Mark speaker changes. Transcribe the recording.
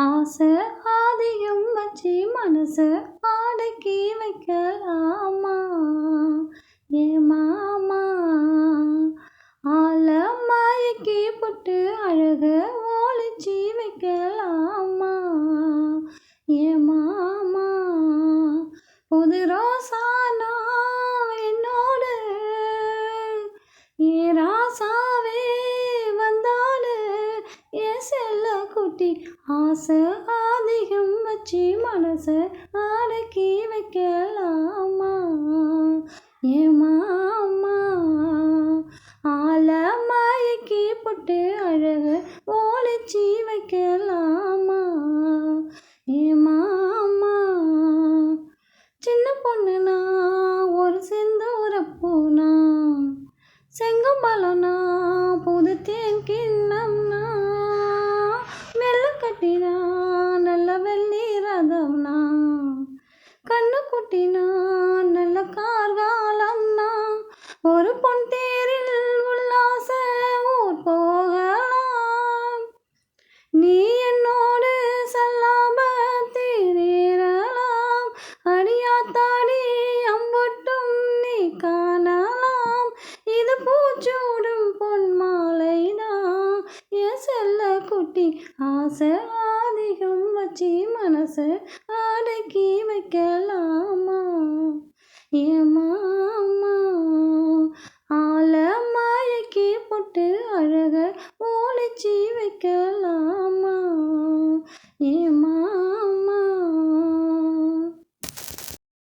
Speaker 1: ஆசை அதிகம் வச்சு மனசு ஆடைக்கு வைக்கலாமா? ஏ மாமா ஆல மயக்கி போட்டு அழகு ஒளிச்சி வைக்கலாமா? ஏ மாமா புது ரோசானா என்னோடு ஏ ராசாவே வந்தாடு ஏ செல்ல குட்டி ஆசை அதிகம் வச்சு மனசை அடக்கி வைக்கலாமா? ஏ மாமா ஆள மயக்கி போட்டு அழக ஒளிச்சி வைக்கலாமா? ஏ மாமா சின்ன பொண்ணுனா ஒரு சிந்தூரப்பூனா செங்கம்பலனா புது தேன் பொன்தேரில் உல்லாச ஊர் போகலாம். நீ என்னோடு சல்லாபத்திரேறலாம் அடியாத்தாடி அம்பொட்டும் நீ காணலாம். இது பூச்சூடும் பொன் மாலைதான் ஏ செல்ல குட்டி ஆசை அதிகம் வச்சு மனசு அடக்கி வைக்கலாமா? ஏமா go.